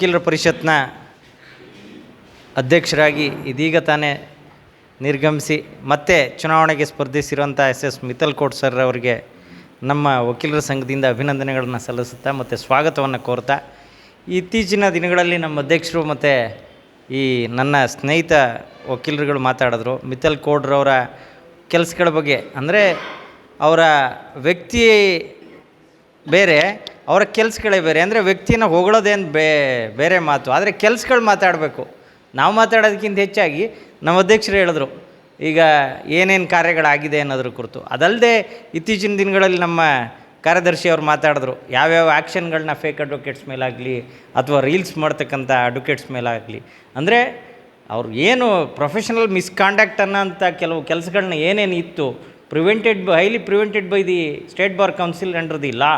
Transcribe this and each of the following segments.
ವಕೀಲರ ಪರಿಷತ್ನ ಅಧ್ಯಕ್ಷರಾಗಿ ಇದೀಗ ತಾನೇ ನಿರ್ಗಮಿಸಿ ಮತ್ತೆ ಚುನಾವಣೆಗೆ ಸ್ಪರ್ಧಿಸಿರುವಂಥ ಎಸ್ ಎಸ್ ಮಿತಲ್ ಕೋಟ್ ಸರ್ ಅವರಿಗೆ ನಮ್ಮ ವಕೀಲರ ಸಂಘದಿಂದ ಅಭಿನಂದನೆಗಳನ್ನು ಸಲ್ಲಿಸುತ್ತಾ ಮತ್ತು ಸ್ವಾಗತವನ್ನು ಕೋರ್ತಾ, ಇತ್ತೀಚಿನ ದಿನಗಳಲ್ಲಿ ನಮ್ಮ ಅಧ್ಯಕ್ಷರು ಮತ್ತು ಈ ನನ್ನ ಸ್ನೇಹಿತ ವಕೀಲರುಗಳು ಮಾತಾಡಿದ್ರು. ಮಿತ್ತಲ್ ಕೋಡ್ರವರ ಕೆಲಸಗಳ ಬಗ್ಗೆ. ಅಂದರೆ ಅವರ ವ್ಯಕ್ತಿ ಬೇರೆ ಅವರ ಕೆಲಸಗಳೇ ಬೇರೆ. ಅಂದರೆ ವ್ಯಕ್ತಿನ ಹೊಗಳೋದೇನು ಬೇ, ಬೇರೆ ಮಾತು. ಆದರೆ ಕೆಲಸಗಳು ಮಾತಾಡಬೇಕು. ನಾವು ಮಾತಾಡೋದಕ್ಕಿಂತ ಹೆಚ್ಚಾಗಿ ನಮ್ಮ ಅಧ್ಯಕ್ಷರು ಹೇಳಿದ್ರು, ಈಗ ಏನೇನು ಕಾರ್ಯಗಳಾಗಿದೆ ಅನ್ನೋದ್ರ ಕುರಿತು. ಅದಲ್ಲದೆ ಇತ್ತೀಚಿನ ದಿನಗಳಲ್ಲಿ ನಮ್ಮ ಕಾರ್ಯದರ್ಶಿ ಅವ್ರು ಮಾತಾಡಿದ್ರು, ಯಾವ್ಯಾವ ಆ್ಯಕ್ಷನ್ಗಳನ್ನ ಫೇಕ್ ಅಡ್ವೊಕೇಟ್ಸ್ ಮೇಲಾಗಲಿ ಅಥವಾ ರೀಲ್ಸ್ ಮಾಡ್ತಕ್ಕಂಥ ಅಡ್ವೊಕೇಟ್ಸ್ ಮೇಲಾಗಲಿ. ಅಂದರೆ ಅವ್ರು ಏನು ಪ್ರೊಫೆಷನಲ್ ಮಿಸ್ಕಾಂಡಕ್ಟ್ ಅನ್ನೋಂಥ ಕೆಲವು ಕೆಲಸಗಳನ್ನ ಏನೇನು ಇತ್ತು prevented by highly prevented by the state bar council under the law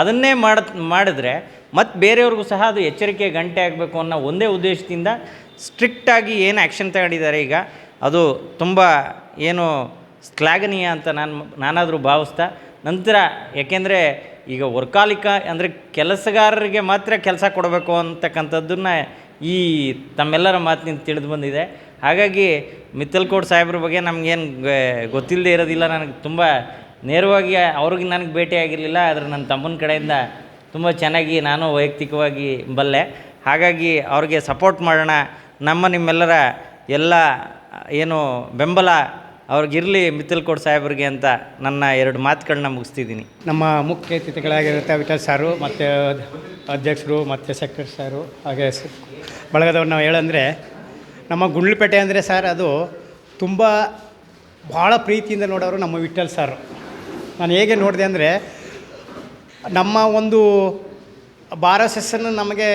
ಅದನ್ನೇ ಮಾಡ ಮಾಡಿದ್ರೆ ಮತ್ತು ಬೇರೆಯವ್ರಿಗೂ ಸಹ ಅದು ಎಚ್ಚರಿಕೆ ಗಂಟೆ ಆಗಬೇಕು ಅನ್ನೋ ಒಂದೇ ಉದ್ದೇಶದಿಂದ ಸ್ಟ್ರಿಕ್ಟಾಗಿ ಏನು ಆ್ಯಕ್ಷನ್ ತಗೊಂಡಿದ್ದಾರೆ ಈಗ, ಅದು ತುಂಬ ಏನು ಶ್ಲಾಘನೀಯ ಅಂತ ನಾನು ನಾನಾದರೂ ಭಾವಿಸ್ತಾ, ನಂತರ ಯಾಕೆಂದರೆ ಈಗ ವರ್ಕಾಲಿಕ ಅಂದರೆ ಕೆಲಸಗಾರರಿಗೆ ಮಾತ್ರ ಕೆಲಸ ಕೊಡಬೇಕು ಅಂತಕ್ಕಂಥದ್ದನ್ನು ಈ ತಮ್ಮೆಲ್ಲರ ಮಾತಿನಿಂದ ತಿಳಿದು ಬಂದಿದೆ. ಹಾಗಾಗಿ ಮಿತ್ತಲ್ಕೋಟ್ ಸಾಹೇಬ್ರ ಬಗ್ಗೆ ನಮಗೇನು ಗೊತ್ತಿಲ್ಲದೆ ಇರೋದಿಲ್ಲ, ನನಗೆ ತುಂಬ ನೇರವಾಗಿ ಅವ್ರಿಗೆ ನನಗೆ ಭೇಟಿ ಆಗಿರಲಿಲ್ಲ ಆದರೆ ನನ್ನ ತಮ್ಮನ ಕಡೆಯಿಂದ ತುಂಬ ಚೆನ್ನಾಗಿ ನಾನು ವೈಯಕ್ತಿಕವಾಗಿ ಬಲ್ಲೆ. ಹಾಗಾಗಿ ಅವ್ರಿಗೆ ಸಪೋರ್ಟ್ ಮಾಡೋಣ, ನಮ್ಮ ನಿಮ್ಮೆಲ್ಲರ ಎಲ್ಲ, ಏನು ಬೆಂಬಲ ಅವ್ರಿಗಿರಲಿ ಮಿತ್ತಲ್ಕೋಟ್ ಸಾಹೇಬ್ರಿಗೆ ಅಂತ ನನ್ನ ಎರಡು ಮಾತುಗಳನ್ನ ಮುಗಿಸ್ತಿದ್ದೀನಿ. ನಮ್ಮ ಮುಖ್ಯ ಅತಿಥಿಗಳಾಗಿರುತ್ತೆ ವಿಠಲ್ ಸಾರು, ಮತ್ತು ಅಧ್ಯಕ್ಷರು, ಮತ್ತು ಸೆಕ್ರೆಟರಿ ಸಾರು, ಹಾಗೆ ಬಳಗದವ್ರು ನಾವು ಹೇಳಂದರೆ, ನಮ್ಮ ಗುಂಡ್ಲುಪೇಟೆ ಅಂದರೆ ಸರ್ ಅದು ತುಂಬ ಭಾಳ ಪ್ರೀತಿಯಿಂದ ನೋಡೋರು ನಮ್ಮ ವಿಠಲ್ ಸಾರು. ನಾನು ಹೇಗೆ ನೋಡಿದೆ ಅಂದರೆ ನಮ್ಮ ಒಂದು ಬಾರ್ ಸೆಸ್ಸನ್ನು ನಮಗೆ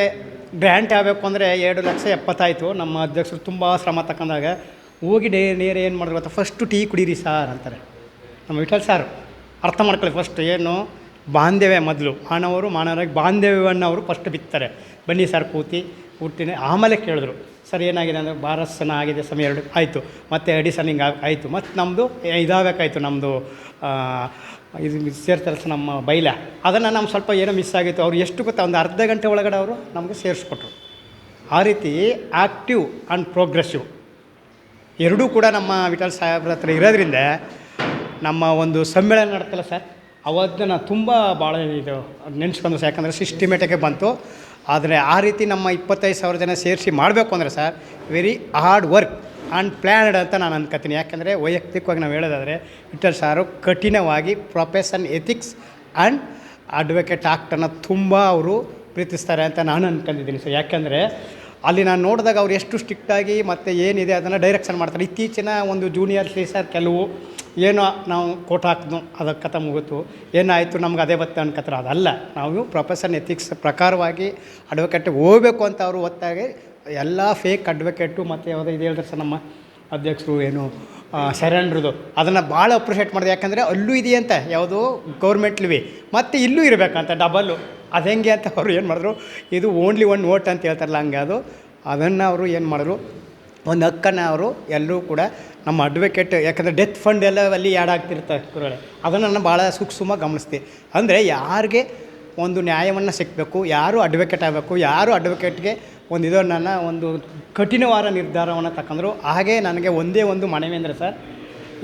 ಗ್ರ್ಯಾಂಟ್ ಆಗಬೇಕು ಅಂದರೆ ಎರಡು ಲಕ್ಷ ಎಪ್ಪತ್ತಾಯಿತು. ನಮ್ಮ ಅಧ್ಯಕ್ಷರು ತುಂಬ ಶ್ರಮ ತಗೊಂಡಾಗ ಹೋಗಿ ಡೇ ನೇರ ಏನು ಮಾಡಿದ್ರು ಗೊತ್ತಾ? ಫಸ್ಟು ಟೀ ಕುಡೀರಿ ಸಾರ್ ಅಂತಾರೆ. ನಮ್ಮ ವಿಠಲ್ ಸಾರು ಅರ್ಥ ಮಾಡ್ಕೊಳ್ಳಿ ಫಸ್ಟ್ ಏನು? ಬಾಂಧವ್ಯ ಮೊದಲು. ಮಾನವರು ಮಾನವರಾಗಿ ಬಾಂಧವ್ಯವನ್ನು ಅವರು ಫಸ್ಟ್ ಬಿತ್ತಾರೆ. ಬನ್ನಿ ಸರ್ ಕೂತಿ ಹುಟ್ಟಿನ ಆಮೇಲೆ ಕೇಳಿದ್ರು. ಸರ್, ಏನಾಗಿದೆ ಅಂದರೆ ಬಾರಸನ ಆಗಿದೆ ಸಮಯ ಎರಡು ಆಯಿತು. ಮತ್ತು ಅಡಿಸನಿಂಗ್ ಆಯಿತು. ಮತ್ತು ನಮ್ಮದು ಇದಾಗಬೇಕಾಯ್ತು ನಮ್ಮದು ಇದು ಸೇರ್ತಾರೆ ಸರ್ ನಮ್ಮ ಬೈಲ. ಅದನ್ನು ನಮ್ಮ ಸ್ವಲ್ಪ ಏನೋ ಮಿಸ್ ಆಗಿತ್ತು. ಅವ್ರು ಎಷ್ಟು ಗೊತ್ತಾ, ಒಂದು ಅರ್ಧ ಗಂಟೆ ಒಳಗಡೆ ಅವರು ನಮಗೆ ಸೇರಿಸ್ಕೊಟ್ರು. ಆ ರೀತಿ ಆ್ಯಕ್ಟಿವ್ ಆ್ಯಂಡ್ ಪ್ರೋಗ್ರೆಸಿವ್ ಎರಡೂ ಕೂಡ ನಮ್ಮ ವಿಠಲ್ ಸಾಹೇಬ್ರ ಹತ್ರ ಇರೋದ್ರಿಂದ ನಮ್ಮ ಒಂದು ಸಮ್ಮೇಳನ ನಡ್ತಲ್ಲ ಸರ್ ಅವತ್ತು ನಾನು ತುಂಬ ಭಾಳ ಇದು ನೆನೆಸ್ಕೊಂಡು ಸರ್, ಯಾಕಂದರೆ ಸಿಸ್ಟಮೆಟಿಗೆ ಬಂತು. ಆದರೆ ಆ ರೀತಿ ನಮ್ಮ ಇಪ್ಪತ್ತೈದು ಸಾವಿರ ಜನ ಸೇರಿಸಿ ಮಾಡಬೇಕು ಅಂದರೆ sir very hard work and planned ಅಂತ ನಾನು ಅನ್ಕೋತೀನಿ. ಯಾಕಂದರೆ ವೈಯಕ್ತಿಕವಾಗಿ ನಾವು ಹೇಳೋದಾದರೆ ವಿಠಲ್ ಸಾರು ಕಠಿಣವಾಗಿ ಪ್ರೊಫೆಷನ್ ಎಥಿಕ್ಸ್ ಆ್ಯಂಡ್ ಅಡ್ವೊಕೇಟ್ ಆ್ಯಕ್ಟನ್ನು ತುಂಬ ಅವರು ಪ್ರೀತಿಸ್ತಾರೆ ಅಂತ ನಾನು ಅನ್ಕೊಂಡಿದ್ದೀನಿ ಸರ್. ಯಾಕೆಂದರೆ ಅಲ್ಲಿ ನಾನು ನೋಡಿದಾಗ ಅವ್ರು ಎಷ್ಟು ಸ್ಟ್ರಿಕ್ಟಾಗಿ ಮತ್ತು ಏನಿದೆ ಅದನ್ನು ಡೈರೆಕ್ಷನ್ ಮಾಡ್ತಾರೆ. ಇತ್ತೀಚಿನ ಒಂದು ಜೂನಿಯರ್ ಸರ್, ಕೆಲವು ಏನೋ ನಾವು ಕೋಟ್ ಹಾಕಿದ್ನು, ಅದಕ್ಕೆ ಕಥ ಮುಗಿತು. ಏನಾಯಿತು, ನಮ್ಗೆ ಅದೇ ಬತ್ತೆ ಅನ್ಕತ್ರ. ಅದಲ್ಲ, ನಾವು ಪ್ರೊಫೆಷನ್ ಎಥಿಕ್ಸ್ ಪ್ರಕಾರವಾಗಿ ಅಡ್ವೊಕೇಟ್ ಹೋಗ್ಬೇಕು ಅಂತ ಅವರು ಒತ್ತಾಗಿ ಎಲ್ಲ ಫೇಕ್ ಅಡ್ವೊಕೇಟು ಮತ್ತು ಯಾವುದೋ ಇದು ಹೇಳಿದ್ರೆ ಸರ್ ನಮ್ಮ ಅಧ್ಯಕ್ಷರು ಏನು ಸರೆಂಡ್ರದು ಅದನ್ನು ಭಾಳ ಅಪ್ರಿಷಿಯೇಟ್ ಮಾಡಿದೆ. ಯಾಕಂದರೆ ಅಲ್ಲೂ ಇದೆಯಂತೆ ಯಾವುದು ಗೌರ್ಮೆಂಟ್ಲಿವಿ ಮತ್ತು ಇಲ್ಲೂ ಇರಬೇಕಂತ ಡಬಲ್ಲು ಅದು ಹೆಂಗೆ ಅಂತ ಅವರು ಏನು ಮಾಡಿದ್ರು, ಇದು ಓನ್ಲಿ ಒನ್ ವೋಟ್ ಅಂತ ಹೇಳ್ತಾರಲ್ಲ ಹಂಗೆ ಅದು. ಅದನ್ನು ಅವರು ಏನು ಮಾಡಿದ್ರು, ಒಂದು ಹಕ್ಕನ್ನು ಅವರು ಎಲ್ಲರೂ ಕೂಡ ನಮ್ಮ ಅಡ್ವೊಕೇಟ್ ಯಾಕಂದರೆ ಡೆತ್ ಫಂಡ್ ಎಲ್ಲ ಅಲ್ಲಿ ಆ್ಯಡ್ ಆಗ್ತಿರ್ತಾರೆ ಅದನ್ನು ನಾನು ಭಾಳ ಸೂಕ್ಷ್ಮ ಗಮನಿಸ್ತೆ ಅಂದರೆ ಯಾರಿಗೆ ಒಂದು ನ್ಯಾಯವನ್ನು ಸಿಕ್ಕಬೇಕು ಯಾರು ಅಡ್ವೊಕೇಟ್ ಆಗಬೇಕು, ಯಾರು ಅಡ್ವೊಕೇಟ್ಗೆ ಒಂದು ಇದು ನನ್ನ ಒಂದು ಕಠಿಣವಾದ ನಿರ್ಧಾರವನ್ನು ತಕ್ಕಂದ್ರು ಹಾಗೆ ನನಗೆ ಒಂದೇ ಒಂದು ಮನವಿ ಅಂದರೆ ಸರ್,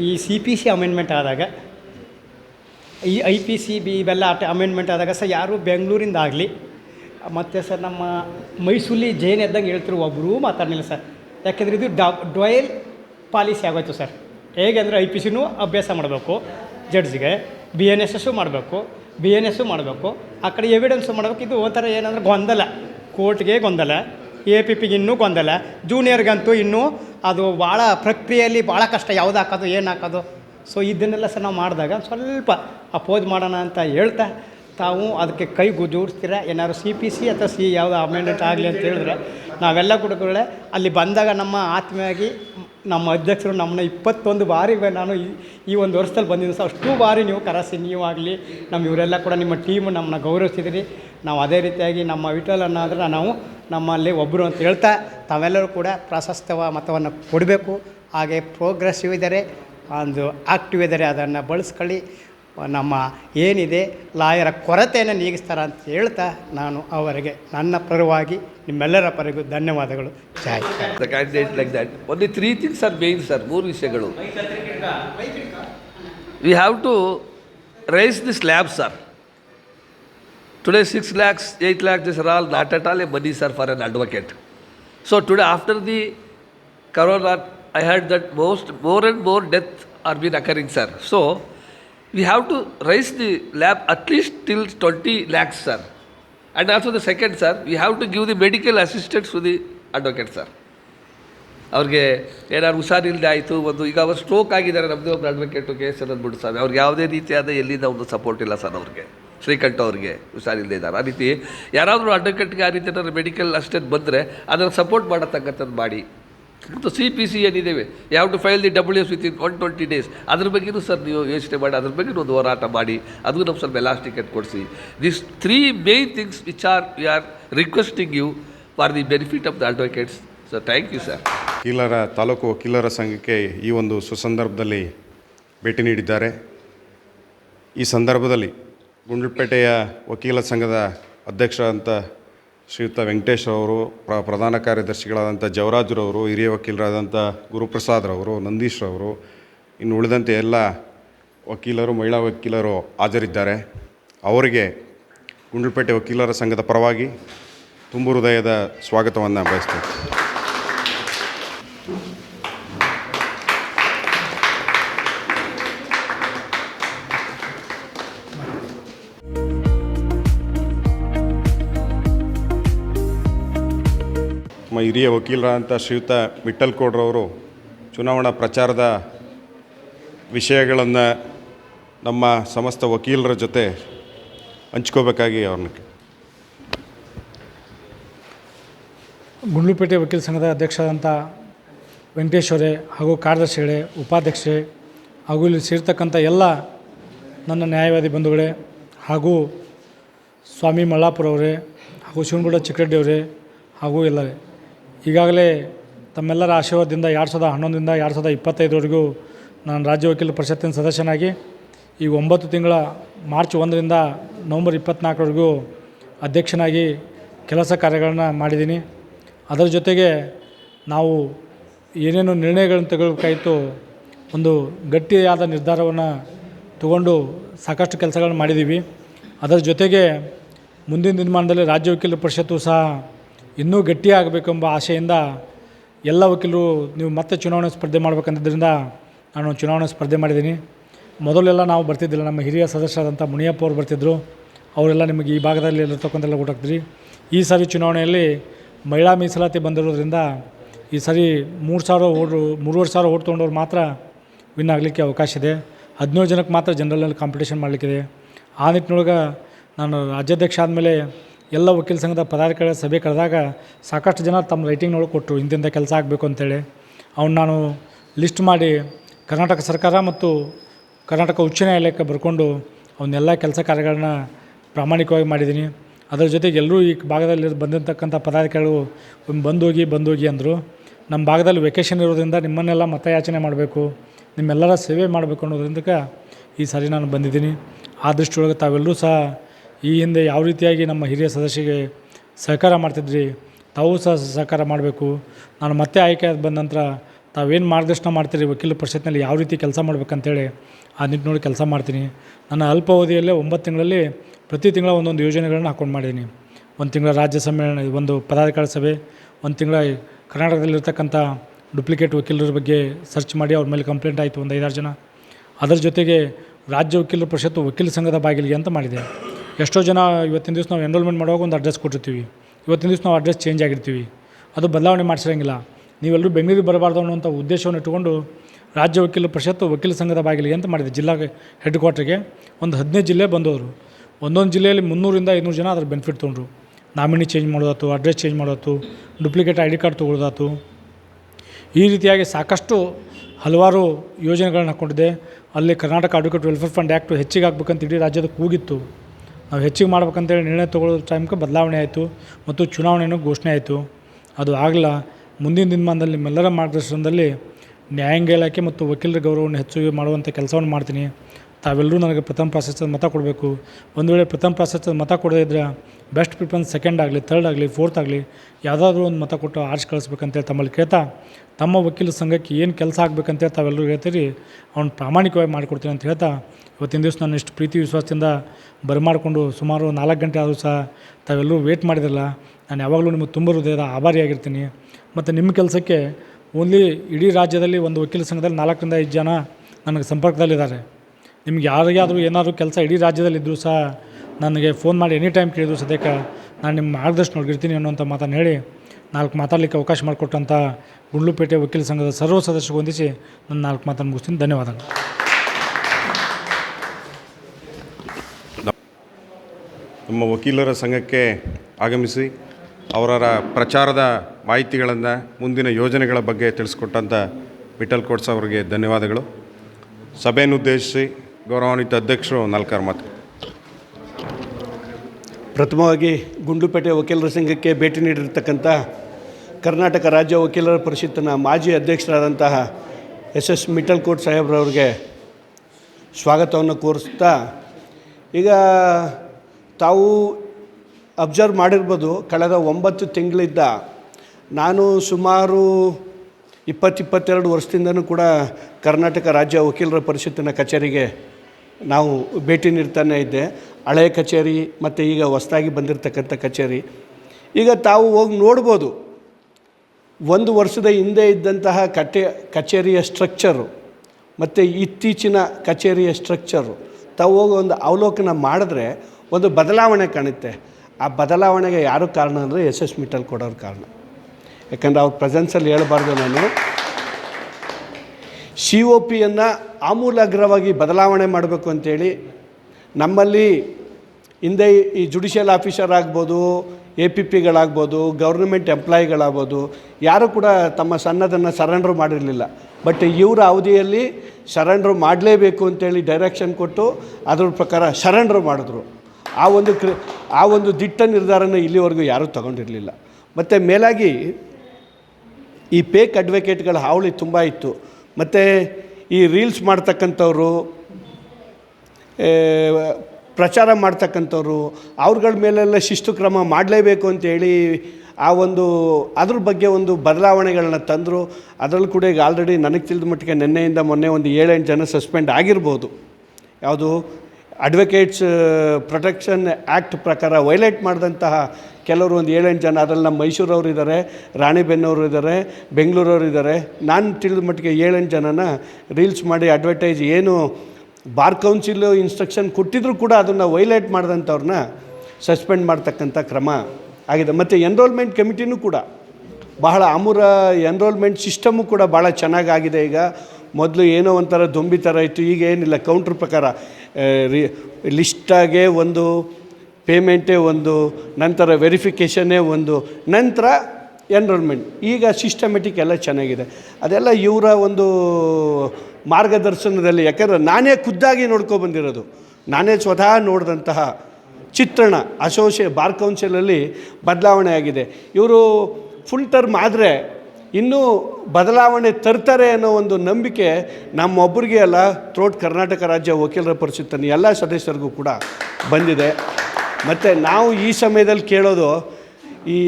ಈ ಸಿ ಪಿ ಸಿ ಅಮೆಂಡ್ಮೆಂಟ್ ಆದಾಗ, ಈ ಐ ಪಿ ಸಿ ಬಿ ಇವೆಲ್ಲ ಅಮೆಂಡ್ಮೆಂಟ್ ಆದಾಗ ಸರ್, ಯಾರು ಬೆಂಗಳೂರಿಂದ ಆಗಲಿ, ಮತ್ತು ಸರ್ ನಮ್ಮ ಮೈಸೂಲಿ ಜೈನ್ ಎದ್ದಂಗೆ ಹೇಳ್ತಿರು ಒಬ್ಬರೂ ಮಾತಾಡಲಿಲ್ಲ ಸರ್. ಯಾಕೆಂದರೆ ಇದು ಡಾ ಡೊಯಲ್ ಪಾಲಿಸಿ ಆಗೋಯ್ತು ಸರ್. ಹೇಗೆ ಅಂದರೆ ಐ ಪಿ ಸಿನೂ ಅಭ್ಯಾಸ ಮಾಡಬೇಕು, ಜಡ್ಜ್ಗೆ, ಬಿ ಎನ್ ಎಸ್ ಎಸ್ಸು ಮಾಡಬೇಕು, ಬಿ ಎನ್ ಎಸ್ಸು ಮಾಡಬೇಕು. ಆ ಕಡೆ ಎವಿಡೆನ್ಸು ಮಾಡಬೇಕು. ಇದು ಒಂಥರ ಏನಂದ್ರೆ ಗೊಂದಲ. ಕೋರ್ಟ್ಗೆ ಗೊಂದಲ. ಎ ಪಿ ಪಿಗೆ ಇನ್ನೂ ಗೊಂದಲ. ಜೂನಿಯರ್ಗಂತೂ ಇನ್ನೂ ಅದು ಭಾಳ ಪ್ರಕ್ರಿಯೆಯಲ್ಲಿ ಭಾಳ ಕಷ್ಟ. ಯಾವ್ದು ಹಾಕೋದು, ಏನು ಹಾಕೋದು. ಸೊ ಇದನ್ನೆಲ್ಲ ಸಹ ನಾವು ಮಾಡಿದಾಗ ಸ್ವಲ್ಪ ಅಪೋಸ್ ಮಾಡೋಣ ಅಂತ ಹೇಳ್ತಾ ತಾವು ಅದಕ್ಕೆ ಕೈ ಜೋಡಿಸ್ತೀರಾ ಏನಾದ್ರು ಸಿ ಪಿ ಸಿ ಅಥವಾ ಸಿ ಯಾವುದು ಅಮೆಂಡೆಂಟ್ ಆಗಲಿ ಅಂತ ಹೇಳಿದ್ರೆ ನಾವೆಲ್ಲ ಕೂಡ ಅಲ್ಲಿ ಬಂದಾಗ ನಮ್ಮ ಆತ್ಮೀಯವಾಗಿ ನಮ್ಮ ಅಧ್ಯಕ್ಷರು ನಮ್ಮನ್ನ ಇಪ್ಪತ್ತೊಂದು ಬಾರಿ ನಾನು ಈ ಒಂದು ವರ್ಷದಲ್ಲಿ ಬಂದಿದ್ದು ಸರ್. ಅಷ್ಟು ಬಾರಿ ನೀವು ಕರೆಸಿ ಆಗಲಿ, ನಮ್ಮ ಇವರೆಲ್ಲ ಕೂಡ ನಿಮ್ಮ ಟೀಮ್ ನಮ್ಮನ್ನ ಗೌರವಿಸಿದಿರಿ. ನಾವು ಅದೇ ರೀತಿಯಾಗಿ ನಮ್ಮ ವಿಠಲ್ ಅನ್ನಾದ್ರೆ ನಾವು ನಮ್ಮಲ್ಲಿ ಒಬ್ಬರು ಅಂತ ಹೇಳ್ತಾ, ತಾವೆಲ್ಲರೂ ಕೂಡ ಪ್ರಾಶಸ್ತ್ಯ ಮತವನ್ನು ಕೊಡಬೇಕು. ಹಾಗೆ ಪ್ರೋಗ್ರೆಸಿವ್ ಇದ್ದಾರೆ, ಒಂದು ಆಕ್ಟಿವ್ ಇದ್ದಾರೆ ಅದನ್ನು ಬಳಸ್ಕೊಳ್ಳಿ. ನಮ್ಮ ಏನಿದೆ ಲಾಯರ ಕೊರತೆಯನ್ನು ನೀಗಿಸ್ತಾರೆ ಅಂತ ಹೇಳ್ತಾ ನಾನು ಅವರಿಗೆ ನನ್ನ ಪರವಾಗಿ ನಿಮ್ಮೆಲ್ಲರ ಪರಗೂ ಧನ್ಯವಾದಗಳು. Hind. Like three things are main, sir. ಮೂರು ವಿಷಯಗಳು. We have to raise the slab sir today six lakhs eight lakh this are all not at all a money sir for an advocate so today after the corona I had that most more and more death are been occurring sir so we have to raise the lab at least till twenty lakhs sir and also the second sir we have to give the medical assistants to the advocate sir ಅವ್ರಿಗೆ ಏನಾದ್ರು ಹುಷಾರಿಲ್ಲದೆ ಆಯಿತು, ಒಂದು ಈಗ ಅವ್ರು stroke ಆಗಿದ್ದಾರೆ ನಮ್ಮದೇ ಒಂದು advocate case ಅಂದ್ಬಿಟ್ಟು ಸ್ವಾಮಿ ಅವ್ರಿಗೆ ಯಾವುದೇ ರೀತಿಯಾದ ಎಲ್ಲಿಂದ ಒಂದು ಸಪೋರ್ಟ್ ಇಲ್ಲ ಸರ್ ಅವ್ರಿಗೆ. ಶ್ರೀಕಂಠ ಅವ್ರಿಗೆ ಹುಷಾರಿಲ್ಲದೆ ಇದ್ದಾರೆ. ಆ ರೀತಿ ಯಾರಾದರೂ ಅಡ್ವೊಕೇಟ್ಗೆ ಆ ರೀತಿ ಏನಾದ್ರು ಮೆಡಿಕಲ್ ಅಷ್ಟೇನು ಬಂದರೆ, ಅದನ್ನು ಸಪೋರ್ಟ್ ಮಾಡತಕ್ಕಂಥದ್ದು ಮಾಡಿ. ಮತ್ತು ಸಿ ಪಿ ಸಿ ಏನಿದ್ದೇವೆ ಯಾವ to file the W S with in one twenty days ಅದ್ರ ಬಗ್ಗೆಯೂ ಸರ್ ನೀವು ಯೋಚನೆ ಮಾಡಿ, ಅದ್ರ ಬಗ್ಗೆ ಒಂದು ಹೋರಾಟ ಮಾಡಿ, ಅದು ನಮ್ಮ ಸ್ವಲ್ಪ ಎಲಾಸ್ಟಿಕೇಟ್ ಕೊಡಿಸಿ. This three main things which are we are requesting you for the benefit of the advocates sir thank you sir ಕೀಲರ taluk ವಕೀಲರ ಸಂಘಕ್ಕೆ ಈ ಒಂದು ಸುಸಂದರ್ಭದಲ್ಲಿ ಭೇಟಿ ನೀಡಿದ್ದಾರೆ. ಈ ಸಂದರ್ಭದಲ್ಲಿ ಗುಂಡ್ಲುಪೇಟೆಯ ವಕೀಲ ಸಂಘದ ಅಧ್ಯಕ್ಷರಾದಂಥ ಶ್ರೀಯುತ ವೆಂಕಟೇಶ್ ಅವರು, ಪ್ರ, ಪ್ರಧಾನ ಕಾರ್ಯದರ್ಶಿಗಳಾದಂಥ ಜವರಾಜ್ರವರು ಹಿರಿಯ ವಕೀಲರಾದಂಥ ಗುರುಪ್ರಸಾದ್ರವರು ನಂದೀಶ್ರವರು ಇನ್ನು ಉಳಿದಂತೆ ಎಲ್ಲ ವಕೀಲರು, ಮಹಿಳಾ ವಕೀಲರು ಹಾಜರಿದ್ದಾರೆ. ಅವರಿಗೆ ಗುಂಡ್ಲುಪೇಟೆ ವಕೀಲರ ಸಂಘದ ಪರವಾಗಿ ತುಂಬು ಹೃದಯದ ಸ್ವಾಗತವನ್ನು ಬಯಸ್ತೇನೆ. ನಮ್ಮ ಹಿರಿಯ ವಕೀಲರಾದಂಥ ಶ್ರೀಯುತ ವಿಠಲ್ ಕೋಡ್ರವರು ಚುನಾವಣಾ ಪ್ರಚಾರದ ವಿಷಯಗಳನ್ನು ನಮ್ಮ ಸಮಸ್ತ ವಕೀಲರ ಜೊತೆ ಹಂಚ್ಕೋಬೇಕಾಗಿ ಅವ್ರನ್ನ ಗುಂಡ್ಲುಪೇಟೆ ವಕೀಲ ಸಂಘದ ಅಧ್ಯಕ್ಷರಾದಂಥ ವೆಂಕಟೇಶ್ವರೇ ಹಾಗೂ ಕಾರ್ಯದರ್ಶಿಗಳೇ ಉಪಾಧ್ಯಕ್ಷೆ ಹಾಗೂ ಇಲ್ಲಿ ಸೇರ್ತಕ್ಕಂಥ ಎಲ್ಲ ನನ್ನ ನ್ಯಾಯವಾದಿ ಬಂಧುಗಳೇ ಹಾಗೂ ಸ್ವಾಮಿ ಮಲ್ಲಾಪುರವರೇ ಹಾಗೂ ಶಿವನಗುಡ ಚಿಕ್ಕರೆಡ್ಡಿ ಅವರೇ ಹಾಗೂ ಎಲ್ಲರೇ. ಈಗಾಗಲೇ ತಮ್ಮೆಲ್ಲರ ಆಶೀರ್ವಾದದಿಂದ ಎರಡು ಸಾವಿರದ ಹನ್ನೊಂದರಿಂದ ಎರಡು ಸಾವಿರದ ಇಪ್ಪತ್ತೈದರವರೆಗೂ ನಾನು ರಾಜ್ಯ ವಕೀಲ ಪರಿಷತ್ತಿನ ಸದಸ್ಯನಾಗಿ ಈ ಒಂಬತ್ತು ತಿಂಗಳ ಮಾರ್ಚ್ ಒಂದರಿಂದ ನವಂಬರ್ ಇಪ್ಪತ್ತ್ನಾಲ್ಕರವರೆಗೂ ಅಧ್ಯಕ್ಷನಾಗಿ ಕೆಲಸ ಕಾರ್ಯಗಳನ್ನು ಮಾಡಿದ್ದೀನಿ. ಅದರ ಜೊತೆಗೆ ನಾವು ಏನೇನು ನಿರ್ಣಯಗಳನ್ನು ತಗೊಳ್ಬೇಕಾಯಿತು ಒಂದು ಗಟ್ಟಿಯಾದ ನಿರ್ಧಾರವನ್ನು ತಗೊಂಡು ಸಾಕಷ್ಟು ಕೆಲಸಗಳನ್ನು ಮಾಡಿದ್ದೀವಿ. ಅದರ ಜೊತೆಗೆ ಮುಂದಿನ ದಿನಮಾನದಲ್ಲಿ ರಾಜ್ಯ ವಕೀಲರ ಪರಿಷತ್ತು ಸಹ ಇನ್ನೂ ಗಟ್ಟಿಯಾಗಬೇಕೆಂಬ ಆಶೆಯಿಂದ ಎಲ್ಲ ವಕೀಲರು ನೀವು ಮತ್ತೆ ಚುನಾವಣೆ ಸ್ಪರ್ಧೆ ಮಾಡಬೇಕಂತಿದ್ದರಿಂದ ನಾನು ಚುನಾವಣೆ ಸ್ಪರ್ಧೆ ಮಾಡಿದ್ದೀನಿ. ಮೊದಲೆಲ್ಲ ನಾವು ಬರ್ತಿದ್ದಿಲ್ಲ. ನಮ್ಮ ಹಿರಿಯ ಸದಸ್ಯರಾದಂಥ ಮುನಿಯಪ್ಪ ಅವರು ಬರ್ತಿದ್ದರು ಅವರೆಲ್ಲ ನಿಮಗೆ ಈ ಭಾಗದಲ್ಲಿ ಇರತಕ್ಕಂತೆಲ್ಲ ಓಟಾಕ್ತಿದ್ರಿ ಈ ಸಾರಿ ಚುನಾವಣೆಯಲ್ಲಿ ಮಹಿಳಾ ಮೀಸಲಾತಿ ಬಂದಿರೋದ್ರಿಂದ ಈ ಸಾರಿ ಮೂರು ಸಾವಿರ ಓಟು, ಮೂರುವರೆ ಸಾವಿರ ಓಟ್ ತೊಗೊಂಡವ್ರು ಮಾತ್ರ ವಿನ್ ಆಗಲಿಕ್ಕೆ ಅವಕಾಶ ಇದೆ. ಹದಿನೇಳು ಜನಕ್ಕೆ ಮಾತ್ರ ಜನರಲ್ನಲ್ಲಿ ಕಾಂಪಿಟೇಷನ್ ಮಾಡಲಿಕ್ಕಿದೆ. ಆ ನಿಟ್ಟಿನೊಳಗೆ ನಾನು ರಾಜ್ಯಾಧ್ಯಕ್ಷ ಆದಮೇಲೆ ಎಲ್ಲ ವಕೀಲ ಸಂಘದ ಪದಾಧಿಕಾರಿಗಳ ಸಭೆ ಕರೆದಾಗ ಸಾಕಷ್ಟು ಜನ ತಮ್ಮ ರೈಟಿಂಗ್ ರೈಟಿಂಗ್ನೊಳಗೆ ಕೊಟ್ಟರು ಇಂತಿಂಥ ಕೆಲಸ ಆಗಬೇಕು ಅಂತೇಳಿ. ಅವ್ನು ನಾನು ಲಿಸ್ಟ್ ಮಾಡಿ ಕರ್ನಾಟಕ ಸರ್ಕಾರ ಮತ್ತು ಕರ್ನಾಟಕ ಉಚ್ಚ ನ್ಯಾಯಾಲಯಕ್ಕೆ ಬರ್ಕೊಂಡು ಅವನ್ನೆಲ್ಲ ಕೆಲಸ ಕಾರ್ಯಗಳನ್ನ ಪ್ರಾಮಾಣಿಕವಾಗಿ ಮಾಡಿದ್ದೀನಿ ಅದರ ಜೊತೆಗೆ ಎಲ್ಲರೂ ಈ ಭಾಗದಲ್ಲಿ ಬಂದಿರತಕ್ಕಂಥ ಪದಾಧಿಕಾರಿಗಳು ಬಂದೋಗಿ ಬಂದೋಗಿ ಅಂದರು. ನಮ್ಮ ಭಾಗದಲ್ಲಿ ವೆಕೇಷನ್ ಇರೋದ್ರಿಂದ ನಿಮ್ಮನ್ನೆಲ್ಲ ಮತಯಾಚನೆ ಮಾಡಬೇಕು, ನಿಮ್ಮೆಲ್ಲರ ಸೇವೆ ಮಾಡಬೇಕು ಅನ್ನೋದ್ರಿಂದ ಈ ಸಾರಿ ನಾನು ಬಂದಿದ್ದೀನಿ. ಆ ದೃಷ್ಟಿಯೊಳಗೆ ತಾವೆಲ್ಲರೂ ಸಹ ಈ ಹಿಂದೆ ಯಾವ ರೀತಿಯಾಗಿ ನಮ್ಮ ಹಿರಿಯ ಸದಸ್ಯರಿಗೆ ಸಹಕಾರ ಮಾಡ್ತಿದ್ರಿ, ತಾವು ಸಹ ಸಹಕಾರ ಮಾಡಬೇಕು. ನಾನು ಮತ್ತೆ ಆಯ್ಕೆ ಬಂದ ನಂತರ ತಾವೇನು ಮಾರ್ಗದರ್ಶನ ಮಾಡ್ತೀರಿ, ವಕೀಲ ಪರಿಷತ್ನಲ್ಲಿ ಯಾವ ರೀತಿ ಕೆಲಸ ಮಾಡ್ಬೇಕಂತೇಳಿ ಆ ನಿಟ್ಟಿನೊಳಗೆ ಕೆಲಸ ಮಾಡ್ತೀನಿ. ನನ್ನ ಅಲ್ಪಾವಧಿಯಲ್ಲೇ ಒಂಬತ್ತು ತಿಂಗಳಲ್ಲಿ ಪ್ರತಿ ತಿಂಗಳ ಒಂದೊಂದು ಯೋಜನೆಗಳನ್ನು ಹಾಕೊಂಡು ಮಾಡಿದ್ದೀನಿ ಒಂದು ತಿಂಗಳ ರಾಜ್ಯ ಸಮ್ಮೇಳನ, ಒಂದು ಪದಾಧಿಕಾರಿ ಸಭೆ, ಒಂದು ತಿಂಗಳ ಕರ್ನಾಟಕದಲ್ಲಿರ್ತಕ್ಕಂಥ ಡುಪ್ಲಿಕೇಟ್ ವಕೀಲರ ಬಗ್ಗೆ ಸರ್ಚ್ ಮಾಡಿ ಅವ್ರ ಮೇಲೆ ಕಂಪ್ಲೇಂಟ್ ಆಯಿತು ಒಂದು ಐದಾರು ಜನ. ಅದರ ಜೊತೆಗೆ ರಾಜ್ಯ ವಕೀಲರ ಪರಿಷತ್ತು ವಕೀಲ ಸಂಘದ ಬಾಗಿಲಿಗೆ ಅಂತ ಮಾಡಿದೆ. ಎಷ್ಟೋ ಜನ ಇವತ್ತಿನ ದಿವಸ ನಾವು ಎನ್ರೋಲ್ಮೆಂಟ್ ಮಾಡುವಾಗ ಒಂದು ಅಡ್ರೆಸ್ ಕೊಟ್ಟಿರ್ತೀವಿ. ಇವತ್ತಿನ ದಿವಸ ನಾವು ಅಡ್ರೆಸ್ ಚೇಂಜ್ ಆಗಿರ್ತೀವಿ. ಅದು ಬದಲಾವಣೆ ಮಾಡಿಸಿರಂಗಿಲ್ಲ. ನೀವೆಲ್ಲರೂ ಬೆಂಗಳೂರಿಗೆ ಬರಬಾರ್ದು ಅನ್ನೋಂಥ ಉದ್ದೇಶವನ್ನು ಇಟ್ಟುಕೊಂಡು ರಾಜ್ಯ ವಕೀಲ ಪರಿಷತ್ತು ವಕೀಲ ಸಂಘದ ಬಾಗಿಲಿಗೆ ಅಂತ ಮಾಡಿದೆ. ಜಿಲ್ಲಾ ಹೆಡ್ ಕ್ವಾರ್ಟರ್ಗೆ ಒಂದು ಹದಿನೈದು ಜಿಲ್ಲೆ ಬಂದವರು. ಒಂದೊಂದು ಜಿಲ್ಲೆಯಲ್ಲಿ ಮುನ್ನೂರಿಂದ ಐನೂರು ಜನ ಅದ್ರ ಬೆನಿಫಿಟ್ ತೊಗೊಂಡ್ರು. ನಾಮಿನಿ ಚೇಂಜ್ ಮಾಡೋದಾತು ಅಡ್ರೆಸ್ ಚೇಂಜ್ ಮಾಡೋದಾತು ಡುಪ್ಲಿಕೇಟ್ ಐ ಡಿ ಕಾರ್ಡ್ ತೊಗೊಳೋದಾತು ಈ ರೀತಿಯಾಗಿ ಸಾಕಷ್ಟು ಹಲವಾರು ಯೋಜನೆಗಳನ್ನ ಹಾಕ್ಕೊಂಡಿದೆ ಅಲ್ಲಿ Karnataka advocate welfare fund act ಹೆಚ್ಚಿಗೆ ಆಗ್ಬೇಕಂತ ಇಡೀ ರಾಜ್ಯದ ಕೂಗಿತ್ತು. ನಾವು ಹೆಚ್ಚಿಗೆ ಮಾಡ್ಬೇಕಂತೇಳಿ ನಿರ್ಣಯ ತೊಗೊಳ್ಳೋ ಟೈಮ್ಗೆ ಬದಲಾವಣೆ ಆಯಿತು ಮತ್ತು ಚುನಾವಣೆಯೂ ಘೋಷಣೆ ಆಯಿತು. ಅದು ಆಗಲ್ಲ ಮುಂದಿನ ದಿನಮಾನದಲ್ಲಿ ನಿಮ್ಮೆಲ್ಲರ ಮಾರ್ಗದರ್ಶನದಲ್ಲಿ ನ್ಯಾಯಾಂಗ ಇಲಾಖೆ ಮತ್ತು ವಕೀಲರ ಗೌರವವನ್ನು ಹೆಚ್ಚು ಮಾಡುವಂಥ ಕೆಲಸವನ್ನು ಮಾಡ್ತೀನಿ. ತಾವೆಲ್ಲರೂ ನನಗೆ ಪ್ರಥಮ ಪ್ರಾಶಸ್ತ್ಯದ ಮತ ಕೊಡಬೇಕು. ಒಂದು ವೇಳೆ ಪ್ರಥಮ ಪ್ರಾಶಸ್ತ್ಯದ ಮತ ಕೊಡದೇ ಇದ್ದರೆ ಬೆಸ್ಟ್ ಪ್ರಿಫರೆನ್ಸ್ ಸೆಕೆಂಡ್ ಆಗಲಿ ಥರ್ಡ್ ಆಗಲಿ ಫೋರ್ತ್ ಆಗಲಿ ಯಾವುದಾದ್ರೂ ಒಂದು ಮತ ಕೊಟ್ಟು ಆರ್ಸ್ ಕಳಿಸ್ಬೇಕಂತೇಳಿ ತಮ್ಮಲ್ಲಿ ಕೇಳ್ತಾ, ತಮ್ಮ ವಕೀಲ ಸಂಘಕ್ಕೆ ಏನು ಕೆಲಸ ಆಗಬೇಕಂತೇಳಿ ತಾವೆಲ್ಲರೂ ಹೇಳ್ತೀರಿ, ಅವ್ನು ಪ್ರಾಮಾಣಿಕವಾಗಿ ಮಾಡಿಕೊಡ್ತೀನಿ ಅಂತ ಹೇಳ್ತಾ, ಇವತ್ತಿನ ದಿವಸ ನಾನು ಇಷ್ಟು ಪ್ರೀತಿ ವಿಶ್ವಾಸದಿಂದ ಬರಮಾಡಿಕೊಂಡು ಸುಮಾರು ನಾಲ್ಕು ಗಂಟೆ ಆದರೂ ಸಹ ತಾವೆಲ್ಲರೂ ವೇಟ್ ಮಾಡಿದಿರಲ್ಲ, ನಾನು ಯಾವಾಗಲೂ ನಿಮಗೆ ತುಂಬ ಹೃದಯದ ಆಭಾರಿಯಾಗಿರ್ತೀನಿ ಮತ್ತು ನಿಮ್ಮ ಕೆಲಸಕ್ಕೆ ಓನ್ಲಿ ಇಡೀ ರಾಜ್ಯದಲ್ಲಿ ಒಂದು ವಕೀಲ ಸಂಘದಲ್ಲಿ ನಾಲ್ಕರಿಂದ ಐದು ಜನ ನನಗೆ ಸಂಪರ್ಕದಲ್ಲಿದ್ದಾರೆ. ನಿಮ್ಗೆ ಯಾರಿಗಾದರೂ ಏನಾದರೂ ಕೆಲಸ ಇಡೀ ರಾಜ್ಯದಲ್ಲಿ ಇದ್ದರೂ ಸಹ ನನಗೆ ಫೋನ್ ಮಾಡಿ ಎನಿ ಟೈಮ್ ಕೇಳಿದ್ರು ಸದ್ಯಕ್ಕೆ ನಾನು ನಿಮ್ಮ ಮಾರ್ಗದರ್ಶನ ನೋಡಿರ್ತೀನಿ ಅನ್ನೋಂಥ ಮಾತನ್ನು ಹೇಳಿ ನಾಲ್ಕು ಮಾತಾಡಲಿಕ್ಕೆ ಅವಕಾಶ ಮಾಡಿಕೊಟ್ಟಂಥ ಗುಂಡ್ಲುಪೇಟೆ ವಕೀಲ ಸಂಘದ ಸರ್ವ ಸದಸ್ಯರು ಹೊಂದಿಸಿ ನನ್ನ ನಾಲ್ಕು ಮಾತನ್ನು ಮುಗಿಸ್ತೀನಿ. ಧನ್ಯವಾದಗಳು. ನಮ್ಮ ವಕೀಲರ ಸಂಘಕ್ಕೆ ಆಗಮಿಸಿ ಅವರ ಪ್ರಚಾರದ ಮಾಹಿತಿಗಳನ್ನು ಮುಂದಿನ ಯೋಜನೆಗಳ ಬಗ್ಗೆ ತಿಳಿಸ್ಕೊಟ್ಟಂಥ ವಿಠಲ್ ಕೋಟ್ಸ್ ಅವರಿಗೆ ಧನ್ಯವಾದಗಳು. ಸಭೆಯನ್ನುದ್ದೇಶಿಸಿ ಗೌರವಾನ್ವಿತ ಅಧ್ಯಕ್ಷರು ನಾಲ್ಕಾರು ಮಾತು. ಪ್ರಥಮವಾಗಿ ಗುಂಡುಪೇಟೆ ವಕೀಲರ ಸಂಘಕ್ಕೆ ಭೇಟಿ ನೀಡಿರ್ತಕ್ಕಂಥ ಕರ್ನಾಟಕ ರಾಜ್ಯ ವಕೀಲರ ಪರಿಷತ್ತಿನ ಮಾಜಿ ಅಧ್ಯಕ್ಷರಾದಂತಹ ಎಸ್ ಎಸ್ ಮಿಟಲ್ ಕೋಟ್ ಸಾಹೇಬ್ರವ್ರಿಗೆ ಸ್ವಾಗತವನ್ನು ಕೋರಿಸ್ತಾ ಈಗ ತಾವು ಅಬ್ಸರ್ವ್ ಮಾಡಿರ್ಬೋದು, ಕಳೆದ ಒಂಬತ್ತು ತಿಂಗಳಿದ್ದ ನಾನು ಸುಮಾರು ಇಪ್ಪತ್ತಿಪ್ಪತ್ತೆರಡು ವರ್ಷದಿಂದನೂ ಕೂಡ ಕರ್ನಾಟಕ ರಾಜ್ಯ ವಕೀಲರ ಪರಿಷತ್ತಿನ ಕಚೇರಿಗೆ ನಾವು ಭೇಟಿ ನೀಡ್ತಾನೆ ಇದ್ದೆ. ಹಳೆಯ ಕಚೇರಿ ಮತ್ತು ಈಗ ಹೊಸ್ದಾಗಿ ಬಂದಿರತಕ್ಕಂಥ ಕಚೇರಿ. ಈಗ ತಾವು ಹೋಗಿ ನೋಡ್ಬೋದು. ಒಂದು ವರ್ಷದ ಹಿಂದೆ ಇದ್ದಂತಹ ಕಟ್ಟೆ ಕಚೇರಿಯ ಸ್ಟ್ರಕ್ಚರು ಮತ್ತು ಇತ್ತೀಚಿನ ಕಚೇರಿಯ ಸ್ಟ್ರಕ್ಚರು ತಾವು ಹೋಗಿ ಒಂದು ಅವಲೋಕನ ಮಾಡಿದ್ರೆ ಒಂದು ಬದಲಾವಣೆ ಕಾಣುತ್ತೆ. ಆ ಬದಲಾವಣೆಗೆ ಯಾರು ಕಾರಣ ಅಂದರೆ ಎಸ್ ಎಸ್ ಮಿಟಲ್ ಕೊಡೋರು ಕಾರಣ. ಯಾಕಂದರೆ ಅವ್ರ ಪ್ರೆಸೆನ್ಸಲ್ಲಿ ಹೇಳಬಾರ್ದು ನಾನು. ಸಿ ಒ ಪಿಯನ್ನು ಆಮೂಲಾಗ್ರವಾಗಿ ಬದಲಾವಣೆ ಮಾಡಬೇಕು ಅಂತೇಳಿ ನಮ್ಮಲ್ಲಿ ಹಿಂದೆ ಈ ಜುಡಿಷಿಯಲ್ ಆಫೀಸರ್ ಆಗ್ಬೋದು ಎ ಪಿ ಪಿಗಳಾಗ್ಬೋದು ಗೌರ್ಮೆಂಟ್ ಎಂಪ್ಲಾಯಿಗಳಾಗ್ಬೋದು ಯಾರೂ ಕೂಡ ತಮ್ಮ ಸಣ್ಣದನ್ನು ಸರೆಂಡ್ರ್ ಮಾಡಿರಲಿಲ್ಲ. ಬಟ್ ಇವರ ಅವಧಿಯಲ್ಲಿ ಸರೆಂಡ್ರ್ ಮಾಡಲೇಬೇಕು ಅಂತೇಳಿ ಡೈರೆಕ್ಷನ್ ಕೊಟ್ಟು ಅದ್ರ ಪ್ರಕಾರ ಸರೆಂಡ್ರ್ ಮಾಡಿದ್ರು. ಆ ಒಂದು ಕ್ರಿ, ಆ ಒಂದು ದಿಟ್ಟ ನಿರ್ಧಾರನ ಇಲ್ಲಿವರೆಗೂ ಯಾರೂ ತಗೊಂಡಿರಲಿಲ್ಲ. ಮತ್ತು ಮೇಲಾಗಿ ಈ ಪೇಕ್ ಅಡ್ವೊಕೇಟ್ಗಳ ಹಾವಳಿ ತುಂಬ ಇತ್ತು. ಮತ್ತು ಈ ರೀಲ್ಸ್ ಮಾಡ್ತಕ್ಕಂಥವ್ರು ಪ್ರಚಾರ ಮಾಡ್ತಕ್ಕಂಥವ್ರು, ಅವ್ರಗಳ ಮೇಲೆಲ್ಲ ಶಿಸ್ತು ಕ್ರಮ ಮಾಡಲೇಬೇಕು ಅಂತೇಳಿ ಆ ಒಂದು, ಅದ್ರ ಬಗ್ಗೆ ಒಂದು ಬದಲಾವಣೆಗಳನ್ನ ತಂದರು. ಅದರಲ್ಲೂ ಕೂಡ ಈಗ ಆಲ್ರೆಡಿ ನನಗೆ ತಿಳಿದ ಮಟ್ಟಿಗೆ ನಿನ್ನೆಯಿಂದ ಮೊನ್ನೆ ಒಂದು ಏಳೆಂಟು ಜನ ಸಸ್ಪೆಂಡ್ ಆಗಿರ್ಬೋದು. ಯಾವುದು ಅಡ್ವೊಕೇಟ್ಸ್ ಪ್ರೊಟೆಕ್ಷನ್ ಆ್ಯಕ್ಟ್ ಪ್ರಕಾರ ವೈಲೇಟ್ ಮಾಡಿದಂತಹ ಕೆಲವರು ಒಂದು ಏಳೆಂಟು ಜನ, ಅದರಲ್ಲಿ ನಮ್ಮ ಮೈಸೂರವ್ರು ಇದ್ದಾರೆ ರಾಣಿಬೆನ್ನವರು ಇದ್ದಾರೆ, ಬೆಂಗಳೂರವ್ರು ಇದ್ದಾರೆ. ನಾನು ತಿಳಿದ ಮಟ್ಟಿಗೆ ಏಳೆಂಟು ಜನನ ರೀಲ್ಸ್ ಮಾಡಿ ಅಡ್ವರ್ಟೈಸ್ ಏನು ಬಾರ್ ಕೌನ್ಸಿಲು ಇನ್ಸ್ಟ್ರಕ್ಷನ್ ಕೊಟ್ಟಿದ್ರು ಕೂಡ ಅದನ್ನು ವೈಲೇಟ್ ಮಾಡಿದಂಥವ್ರನ್ನ ಸಸ್ಪೆಂಡ್ ಮಾಡ್ತಕ್ಕಂಥ ಕ್ರಮ ಆಗಿದೆ. ಮತ್ತು ಎನ್ರೋಲ್ಮೆಂಟ್ ಕಮಿಟಿನೂ ಕೂಡ ಬಹಳ ಅಮೂರ ಎನ್ರೋಲ್ಮೆಂಟ್ ಸಿಸ್ಟಮು ಕೂಡ ಭಾಳ ಚೆನ್ನಾಗಾಗಿದೆ ಈಗ. ಮೊದಲು ಏನೋ ಒಂಥರ ದೊಂಬಿ ಥರ ಇತ್ತು, ಈಗ ಏನಿಲ್ಲ. ಕೌಂಟ್ರ್ ಪ್ರಕಾರ ರಿ ಲಿಸ್ಟಾಗೆ ಒಂದು ಪೇಮೆಂಟೇ ಒಂದು, ನಂತರ ವೆರಿಫಿಕೇಷನ್ನೇ ಒಂದು, ನಂತರ ಎನ್ರೋಲ್ಮೆಂಟ್ ಈಗ ಸಿಸ್ಟಮೆಟಿಕ್ ಎಲ್ಲ ಚೆನ್ನಾಗಿದೆ. ಅದೆಲ್ಲ ಇವರ ಒಂದು ಮಾರ್ಗದರ್ಶನದಲ್ಲಿ, ಯಾಕಂದರೆ ನಾನೇ ಖುದ್ದಾಗಿ ನೋಡ್ಕೊಬಂದಿರೋದು ನಾನೇ ಸ್ವತಃ ನೋಡಿದಂತಹ ಚಿತ್ರಣ ಅಸೋಸಿಯೇ ಬಾರ್ ಕೌನ್ಸಿಲಲ್ಲಿ ಬದಲಾವಣೆ ಆಗಿದೆ. ಇವರು ಫುಲ್ ಟರ್ಮ್ ಆದರೆ ಇನ್ನೂ ಬದಲಾವಣೆ ತರ್ತಾರೆ ಅನ್ನೋ ಒಂದು ನಂಬಿಕೆ ನಮ್ಮೊಬ್ಬರಿಗೆ ಅಲ್ಲ ತ್ರೋಟ್ ಕರ್ನಾಟಕ ರಾಜ್ಯ ವಕೀಲರ ಪರಿಷತ್ತಿನ ಎಲ್ಲ ಸದಸ್ಯರಿಗೂ ಕೂಡ ಬಂದಿದೆ. ಮತ್ತು ನಾವು ಈ ಸಮಯದಲ್ಲಿ ಕೇಳೋದು ಈ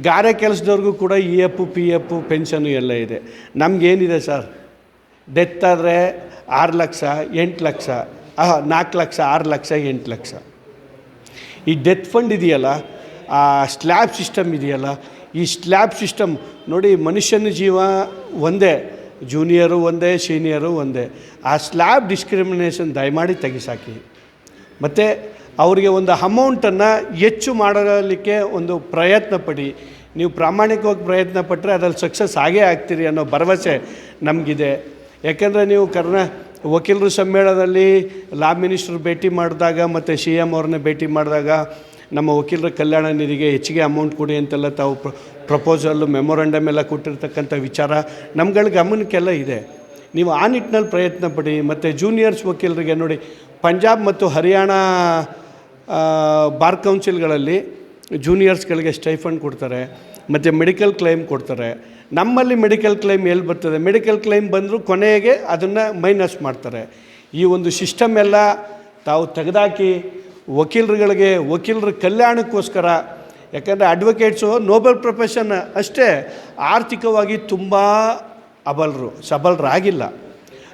ಗಾರೆ ಕೆಲಸದವ್ರಿಗೂ ಕೂಡ E F P F pension ಎಲ್ಲ ಇದೆ. ನಮಗೇನಿದೆ ಸರ್? ಡೆತ್ ಆದರೆ ಆರು ಲಕ್ಷ, ಎಂಟು ಲಕ್ಷ ನಾಲ್ಕು ಲಕ್ಷ, ಆರು ಲಕ್ಷ, ಎಂಟು ಲಕ್ಷ. ಈ ಡೆತ್ ಫಂಡ್ ಇದೆಯಲ್ಲ, ಆ ಸ್ಲ್ಯಾಬ್ ಸಿಸ್ಟಮ್ ಇದೆಯಲ್ಲ, ಈ ಸ್ಲ್ಯಾಬ್ ಸಿಸ್ಟಮ್ ನೋಡಿ ಮನುಷ್ಯನ ಜೀವ ಒಂದೇ, ಜೂನಿಯರು ಒಂದೇ, ಸೀನಿಯರು ಒಂದೇ. ಆ ಸ್ಲ್ಯಾಬ್ ಡಿಸ್ಕ್ರಿಮಿನೇಷನ್ ದಯಮಾಡಿ ತೆಗೆಸಾಕಿ. ಮತ್ತು ಅವರಿಗೆ ಒಂದು ಅಮೌಂಟನ್ನು ಹೆಚ್ಚು ಮಾಡಲಿಕ್ಕೆ ಒಂದು ಪ್ರಯತ್ನ ಪಡಿ ನೀವು ಪ್ರಾಮಾಣಿಕವಾಗಿ ಪ್ರಯತ್ನ ಪಟ್ಟರೆ ಅದರಲ್ಲಿ ಸಕ್ಸಸ್ ಆಗೇ ಆಗ್ತೀರಿ ಅನ್ನೋ ಭರವಸೆ ನಮಗಿದೆ. ಯಾಕೆಂದರೆ ನೀವು ಕರ್ನಾ ವಕೀಲರ ಸಮ್ಮೇಳನದಲ್ಲಿ ಲಾ ಮಿನಿಸ್ಟ್ರ್ ಭೇಟಿ ಮಾಡಿದಾಗ ಮತ್ತು ಸಿ ಎಂ ಅವ್ರನ್ನ ಭೇಟಿ ಮಾಡಿದಾಗ ನಮ್ಮ ವಕೀಲರ ಕಲ್ಯಾಣ ನಿಧಿಗೆ ಹೆಚ್ಚಿಗೆ ಅಮೌಂಟ್ ಕೊಡಿ ಅಂತೆಲ್ಲ ತಾವು ಪ್ರಪೋಸಲ್ಲು, ಮೆಮೊರಂಡಮ್ ಎಲ್ಲ ಕೊಟ್ಟಿರ್ತಕ್ಕಂಥ ವಿಚಾರ ನಮ್ಗಳ ಗಮನಕ್ಕೆಲ್ಲ ಇದೆ. ನೀವು ಆ ನಿಟ್ಟಿನಲ್ಲಿ ಪ್ರಯತ್ನ ಪಡಿ, ಮತ್ತು ಜೂನಿಯರ್ಸ್ ವಕೀಲರಿಗೆ ನೋಡಿ, ಪಂಜಾಬ್ ಮತ್ತು ಹರಿಯಾಣ ಬಾರ್ ಕೌನ್ಸಿಲ್ಗಳಲ್ಲಿ ಜೂನಿಯರ್ಸ್ಗಳಿಗೆ ಸ್ಟೈಫಂಡ್ ಕೊಡ್ತಾರೆ, ಮತ್ತು ಮೆಡಿಕಲ್ ಕ್ಲೈಮ್ ಕೊಡ್ತಾರೆ. ನಮ್ಮಲ್ಲಿ ಮೆಡಿಕಲ್ ಕ್ಲೈಮ್ ಎಲ್ಲಿ ಬರ್ತದೆ? ಮೆಡಿಕಲ್ ಕ್ಲೈಮ್ ಬಂದರೂ ಕೊನೆಗೆ ಅದನ್ನು ಮೈನಸ್ ಮಾಡ್ತಾರೆ. ಈ ಒಂದು ಸಿಸ್ಟಮ್ ಎಲ್ಲ ತಾವು ತೆಗೆದಾಕಿ ವಕೀಲರುಗಳಿಗೆ, ವಕೀಲರ ಕಲ್ಯಾಣಕ್ಕೋಸ್ಕರ, ಯಾಕಂದರೆ ಅಡ್ವೊಕೇಟ್ಸು ನೋಬೆಲ್ ಪ್ರೊಫೆಷನ್ ಅಷ್ಟೇ, ಆರ್ಥಿಕವಾಗಿ ತುಂಬ ಅಬಲರು, ಸಬಲರಾಗಿಲ್ಲ.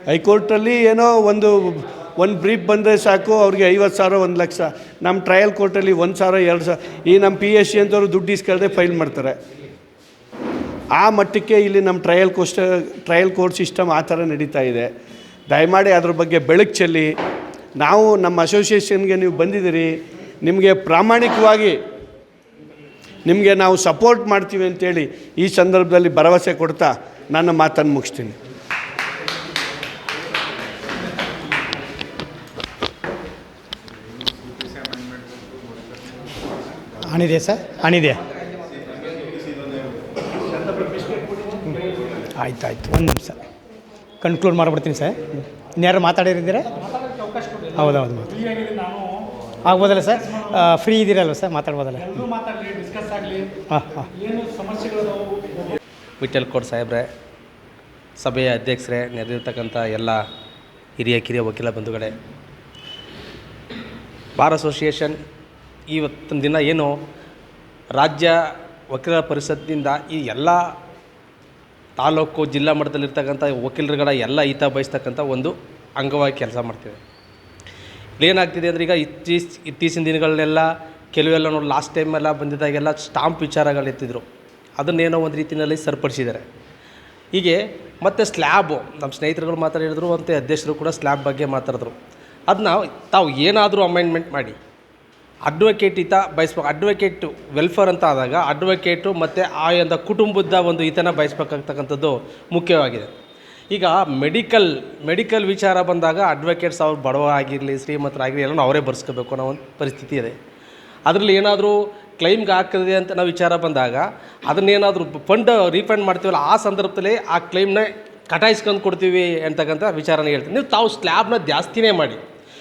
ಹೈಕೋರ್ಟಲ್ಲಿ ಏನೋ ಒಂದು ಒಂದು ಬ್ರೀಫ್ ಬಂದರೆ ಸಾಕು, ಅವ್ರಿಗೆ ಐವತ್ತು ಸಾವಿರ, ಒಂದು ಲಕ್ಷ. ನಮ್ಮ ಟ್ರಯಲ್ ಕೋರ್ಟಲ್ಲಿ ಒಂದು ಸಾವಿರ, ಎರಡು ಸಾವಿರ. ಈ ನಮ್ಮ ಪಿ ಎಸ್ ಸಿ ಅಂತವ್ರು ದುಡ್ಡು ಇಸ್ಕೊಳ್ಳದೆ ಫೈಲ್ ಮಾಡ್ತಾರೆ. ಆ ಮಟ್ಟಕ್ಕೆ ಇಲ್ಲಿ ನಮ್ಮ trial cost trial court system ಆ ಥರ ನಡೀತಾ ಇದೆ. ದಯಮಾಡಿ ಅದ್ರ ಬಗ್ಗೆ ಬೆಳಕು ಚೆಲ್ಲಿ. ನಾವು ನಮ್ಮ ಅಸೋಸಿಯೇಷನ್ಗೆ ನೀವು ಬಂದಿದ್ದೀರಿ. ನಿಮಗೆ ಪ್ರಾಮಾಣಿಕವಾಗಿ ನಿಮಗೆ ನಾವು ಸಪೋರ್ಟ್ ಮಾಡ್ತೀವಿ ಅಂತೇಳಿ ಈ ಸಂದರ್ಭದಲ್ಲಿ ಭರವಸೆ ಕೊಡ್ತಾ ನನ್ನ ಮಾತನ್ನು ಮುಗಿಸ್ತೀನಿ. ಹಣಿದೆ ಸರ್? ಹಣಿದೆ ಆಯ್ತು ಆಯ್ತು ಒಂದು ನಿಮಿಷ. ಕನ್ಕ್ಲೂಡ್ ಮಾಡಿಬಿಡ್ತೀನಿ ಸರ್. ಇನ್ಯಾರು ಮಾತಾಡಿರಿದ್ದೀರಾ? ಹೌದೌದು ಮಾತು ಆಗ್ಬೋದಲ್ಲ ಸರ್? ಫ್ರೀ ಇದ್ದೀರಲ್ವ ಸರ್? ಮಾತಾಡ್ಬೋದಲ್ಲ. ಹಾಂ ಹಾಂ. ಏನು ಸಮಸ್ಯೆಗಳು ವಿಠಲ್ ಕೋಟ್ ಸಾಹೇಬ್ರೆ ಸಭೆಯ ಅಧ್ಯಕ್ಷರೇ ನೆರೆದಿರ್ತಕ್ಕಂಥ ಎಲ್ಲ ಹಿರಿಯ ಕಿರಿಯ ವಕೀಲ ಬಂಧುಗಳೇ. ಬಾರ್ ಅಸೋಸಿಯೇಷನ್ ಇವತ್ತಿನ ದಿನ ಏನು? ರಾಜ್ಯ ವಕೀಲರ ಪರಿಷತ್ತಿನಿಂದ ಈ ಎಲ್ಲ ತಾಲೂಕು ಜಿಲ್ಲಾ ಮಟ್ಟದಲ್ಲಿರ್ತಕ್ಕಂಥ ವಕೀಲರುಗಳ ಎಲ್ಲ ಹಿತ ಬಯಸ್ತಕ್ಕಂಥ ಒಂದು ಅಂಗವಾಗಿ ಕೆಲಸ ಮಾಡ್ತಿದೆ ಏನಾಗ್ತಿದೆ ಅಂದರೆ ಈಗ ಇತ್ತೀಚ, ಇತ್ತೀಚಿನ ದಿನಗಳನ್ನೆಲ್ಲ ಕೆಲವೆಲ್ಲ ನೋಡಿ ಲಾಸ್ಟ್ ಟೈಮೆಲ್ಲ ಬಂದಿದ್ದಾಗೆಲ್ಲ ಸ್ಟಾಂಪ್ ವಿಚಾರಗಳು ಎತ್ತಿದ್ರು. ಅದನ್ನೇನೋ ಒಂದು ರೀತಿಯಲ್ಲಿ ಸರಿಪಡಿಸಿದ್ದಾರೆ. ಹೀಗೆ ಮತ್ತು ಸ್ಲ್ಯಾಬು ನಮ್ಮ ಸ್ನೇಹಿತರುಗಳು ಮಾತಾಡಿದ್ರು, ಮತ್ತು ಅಧ್ಯಕ್ಷರು ಕೂಡ ಸ್ಲ್ಯಾಬ್ ಬಗ್ಗೆ ಮಾತಾಡಿದ್ರು. ಅದನ್ನ ತಾವು ಏನಾದರೂ ಅಮೆಂಡ್ಮೆಂಟ್ ಮಾಡಿ. ಅಡ್ವೊಕೇಟ್ ಹಿತ ಬಯಸ್ಬೇಕು. ಅಡ್ವೊಕೇಟ್ ವೆಲ್ಫೇರ್ ಅಂತ ಆದಾಗ ಅಡ್ವೊಕೇಟು ಮತ್ತು ಆ ಒಂದು ಕುಟುಂಬದ ಒಂದು ಹಿತನ ಬಯಸ್ಬೇಕಾಗ್ತಕ್ಕಂಥದ್ದು ಮುಖ್ಯವಾಗಿದೆ. ಈಗ ಮೆಡಿಕಲ್ ಮೆಡಿಕಲ್ ವಿಚಾರ ಬಂದಾಗ ಅಡ್ವೊಕೇಟ್ಸ್ ಅವ್ರು ಬಡವ ಆಗಿರಲಿ ಶ್ರೀಮಂತರಾಗಿರಲಿ ಎಲ್ಲ ಅವರೇ ಬರ್ಸ್ಕೋಬೇಕು ಅನ್ನೋ ಒಂದು ಪರಿಸ್ಥಿತಿ ಇದೆ. ಅದರಲ್ಲಿ ಏನಾದರೂ ಕ್ಲೈಮ್ಗೆ ಹಾಕಿದೆ ಅಂತ ನಾವು ವಿಚಾರ ಬಂದಾಗ ಅದನ್ನೇನಾದರೂ ಫಂಡ್ ರೀಫಂಡ್ ಮಾಡ್ತೀವಲ್ಲ, ಆ ಸಂದರ್ಭದಲ್ಲಿ ಆ ಕ್ಲೈಮ್ನ ಕಟಾಯಿಸ್ಕೊಂಡು ಕೊಡ್ತೀವಿ ಅಂತಕ್ಕಂಥ ವಿಚಾರನ ಹೇಳ್ತೀನಿ. ನೀವು ತಾವು ಸ್ಲ್ಯಾಬ್ನ ಜಾಸ್ತಿನೇ ಮಾಡಿ.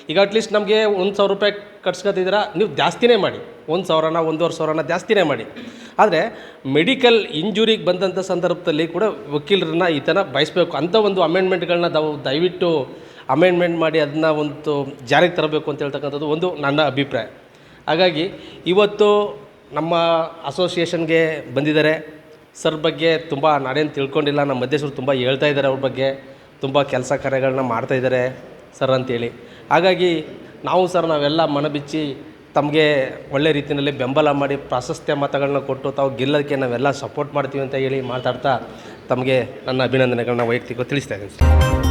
ಈಗ ಅಟ್ಲೀಸ್ಟ್ ನಮಗೆ ಒಂದು ಸಾವಿರ ರೂಪಾಯಿ ಕಟ್ಸ್ಕೊತಿದ್ದೀರಾ, ನೀವು ಜಾಸ್ತಿನೇ ಮಾಡಿ. ಒಂದು ಸಾವಿರನ, ಒಂದೂವರೆ ಸಾವಿರನ ಜಾಸ್ತಿನೇ ಮಾಡಿ. ಆದರೆ ಮೆಡಿಕಲ್ ಇಂಜುರಿಗೆ ಬಂದಂಥ ಸಂದರ್ಭದಲ್ಲಿ ಕೂಡ ವಕೀಲರನ್ನ ಈ ಥರ ಬಯಸಬೇಕು. ಅಂಥ ಒಂದು ಅಮೆಂಡ್ಮೆಂಟ್ಗಳನ್ನ ತಾವು ದಯವಿಟ್ಟು ಅಮೆಂಡ್ಮೆಂಟ್ ಮಾಡಿ ಅದನ್ನ ಒಂದು ಜಾರಿಗೆ ತರಬೇಕು ಅಂತ ಹೇಳ್ತಕ್ಕಂಥದ್ದು ಒಂದು ನನ್ನ ಅಭಿಪ್ರಾಯ. ಹಾಗಾಗಿ ಇವತ್ತು ನಮ್ಮ ಅಸೋಸಿಯೇಷನ್ಗೆ ಬಂದಿದ್ದಾರೆ. ಸರ್ ಬಗ್ಗೆ ತುಂಬ ನಾನೇನು ತಿಳ್ಕೊಂಡಿಲ್ಲ, ನಮ್ಮ ಮಧ್ಯಸ್ರು ತುಂಬ ಹೇಳ್ತಾ ಇದ್ದಾರೆ ಅವ್ರ ಬಗ್ಗೆ. ತುಂಬ ಕೆಲಸ ಕಾರ್ಯಗಳನ್ನ ಮಾಡ್ತಾಯಿದ್ದಾರೆ ಸರ್ ಅಂತೇಳಿ. ಹಾಗಾಗಿ ನಾವು ಸರ್ ನಾವೆಲ್ಲ ಮನಬಿಚ್ಚಿ ತಮಗೆ ಒಳ್ಳೆ ರೀತಿಯಲ್ಲಿ ಬೆಂಬಲ ಮಾಡಿ ಪ್ರಾಶಸ್ತ್ಯ ಮತಗಳನ್ನ ಕೊಟ್ಟು ತಾವು ಗೆಲ್ಲೋದಕ್ಕೆ ನಾವೆಲ್ಲ ಸಪೋರ್ಟ್ ಮಾಡ್ತೀವಿ ಅಂತ ಹೇಳಿ ಮಾತಾಡ್ತಾ ತಮಗೆ ನನ್ನ ಅಭಿನಂದನೆಗಳನ್ನ ವೈಯಕ್ತಿಕ ತಿಳಿಸ್ತಾ ಇದ್ದೀನಿ ಸರ್.